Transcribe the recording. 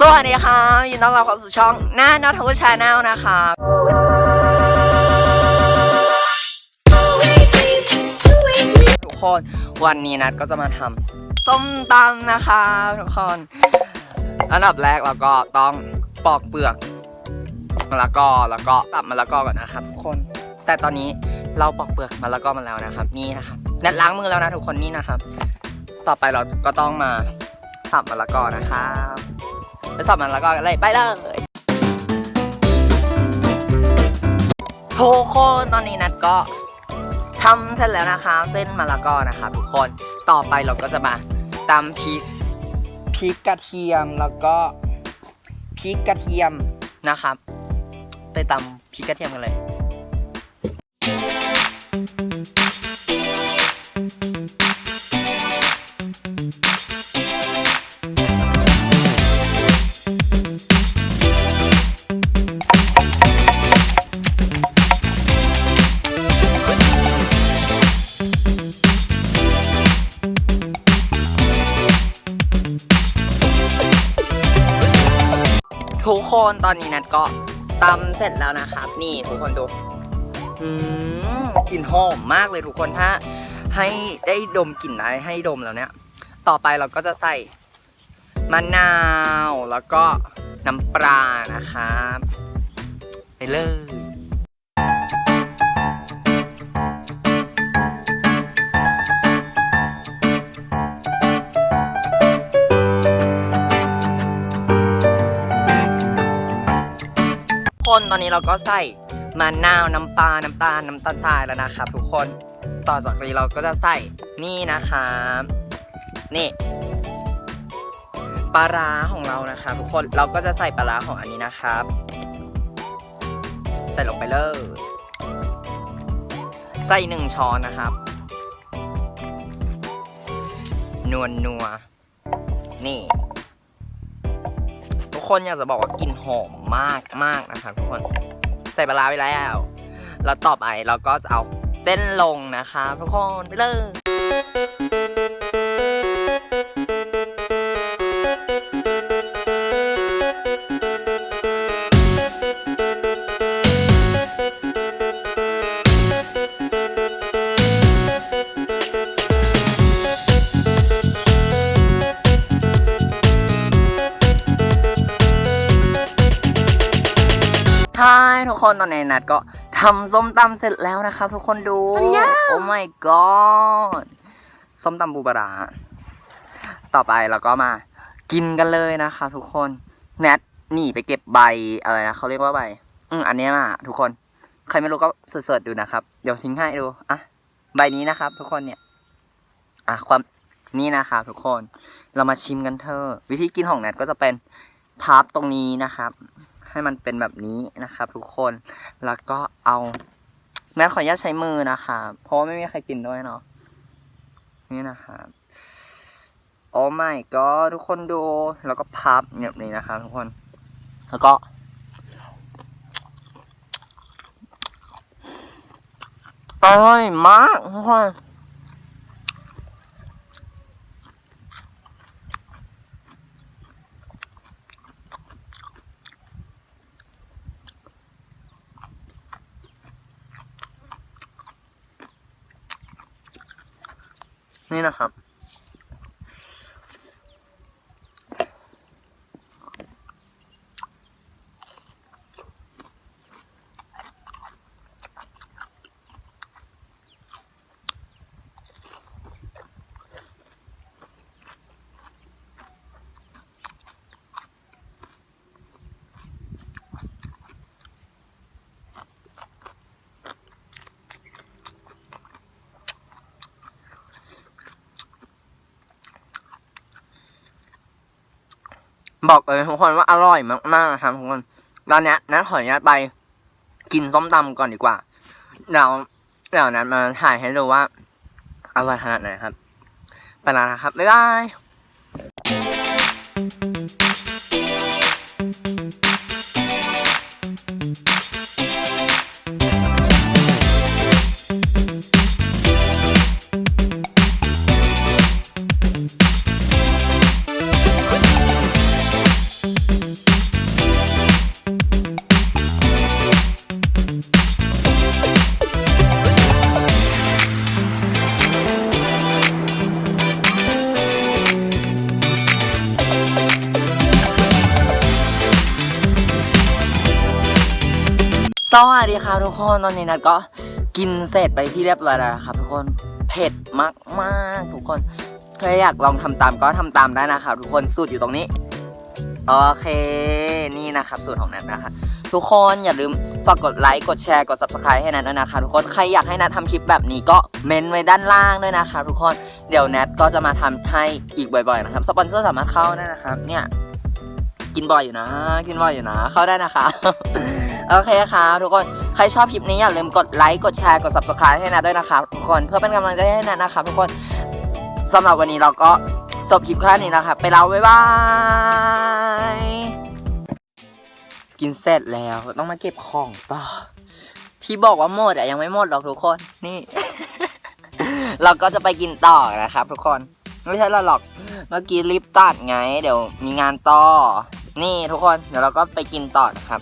สวัสดีค่ะยินดีต้อนรับเข้าสู่ช่องหน้านอตทูชาแนลนะคะทุกคนวันนี้นัดก็จะมาทำส้มตำนะคะทุกคนอันดับแรกเราก็ต้องปอกเปลือกมะละกอแล้วก็ตับมะละกอก่อนนะครับทุกคน แต่ตอนนี้เราปอกเปลือกมะละกอมาแล้วนะครับ นี่นะครับนัดล้างมือแล้วนะทุกคนนี่นะครับ ต่อไปเราก็ต้องมาสับมะละกอนะครับ ไปสับมะละกอกันเลยไปเลยทุกคนตอนนี้นัดก็ทำเสร็จแล้วนะคะ เส้นมะละกอนะคะทุกคนต่อไปเราก็จะมาตำพริกพริกกระเทียมแล้วก็พริกกระเทียมนะครับ ไปตำพริกกระเทียมกันเลย ทุกคนตอนนี้นัดก็ตำเสร็จแล้วนะครับ นี่ทุกคนดูอืมกลิ่นหอมมากเลยทุกคนถ้า ให้ได้ดมกลิ่นได้ให้ดมแล้วเนี่ย ต่อไปเราก็จะใส่มะนาวแล้วก็น้ำปลานะครับไปเลย คนตอนนี้เราก็ใส่มะนาวน้ำปลา น้ำตาล น้ำตาลทรายแล้วนะครับทุกคน ต่อจากนี้เราก็จะใส่นี่นะครับนี่ปลาร้าของเรานะครับทุกคนเราก็จะใส่ปลาร้าของอันนี้นะครับ ใส่ลงไปเลยใส่หนึ่งช้อนนะครับนวลนัวนี่ คนอยากจะบอกว่ากลิ่นหอมมากมากนะครับทุกคนใส่ปลาร้าไปแล้วแล้วต่อไปเราก็จะเอาเส้นลงนะคะ ทุกคนไปเลย ใช่ทุกคนตอนนี้นัดก็ทำส้มตำเสร็จแล้วนะครับทุกคนดู โอ้ my god ส้มตำบูบาราต่อไปเราก็มากินกันเลยนะคะ ทุกคนแนทหนีไปเก็บใบอะไรนะเขาเรียกว่าใบ อืมอันเนี้ยมาทุกคน ใครไม่รู้ก็เสิร์ชๆดูนะครับ เดี๋ยวทิ้งให้ดูอะใบนี้นะครับ ทุกคนเนี่ย อะความนี่นะครับ ทุกคนเรามาชิมกันเถอะวิธีกินของแนทก็จะเป็นพับตรงนี้นะครับ ให้มันเป็นแบบนี้นะครับทุกคนแล้วก็เอาแนทขออนุญาตใช้มือนะคะเพราะว่าไม่มีใครกินด้วยเนาะนี่นะครับโอ้ my god ทุกคนดูแล้วก็พับแบบนี้นะครับทุกคนแล้วก็อร่อยมากทุกคน นี่นะครับ บอกเลยทุกคนว่าอร่อยมากๆครับทุกคนตอนนี้นัดขออนุญาตไป กินส้มตำก่อนดีกว่าเดี๋ยวเดี๋ยวนัดมาถ่ายให้ดูว่าอร่อยขนาดไหนครับ ไปแล้วนะครับ บ๊ายบาย สวัสดีครับทุกคนตอนนี้นัดก็กินเสร็จไปที่เรียบร้อยแล้วครับทุกคนเผ็ดมากมากทุกคนใครอยากลองทำตามก็ทำตามได้นะครับทุกคนสูตรอยู่ตรงนี้โอเคนี่นะครับสูตรของนัทนะคะทุกคนอย่าลืมฝากกดไลค์กดแชร์กด subscribe ให้นัทด้วยนะคะทุกคนใครอยากให้นัททำคลิปแบบนี้ก็เมนไว้ด้านล่างด้วยนะคะทุกคนเดี๋ยวนัทก็จะมาทำให้อีกบ่อยๆนะครับสปอนเซอร์สามารถเข้าได้นะครับเนี่ยกินบ่อยอยู่นะ กินบ่อยอยู่นะ เข้าได้นะคะ โอเคค่ะทุกคน ใครชอบคลิปนี้อย่าลืมกดไลค์ กดแชร์ กด subscribe ให้นะด้วยนะคะทุกคน เพื่อเป็นกำลังใจให้นะนะคะทุกคนสำหรับวันนี้เราก็จบคลิปแค่นี้นะคะ ไปแล้วบ๊ายบาย กินเสร็จแล้วต้องมาเก็บของต่อ ที่บอกว่าหมดอะยังไม่หมดหรอกทุกคน นี่ เราก็จะไปกินต่อนะครับทุกคน ไม่ใช่เราหรอก เมื่อกี้รีบตัดไง เดี๋ยวมีงานต่อ นี่ทุกคน เดี๋ยวเราก็ไปกินต่อนะครับ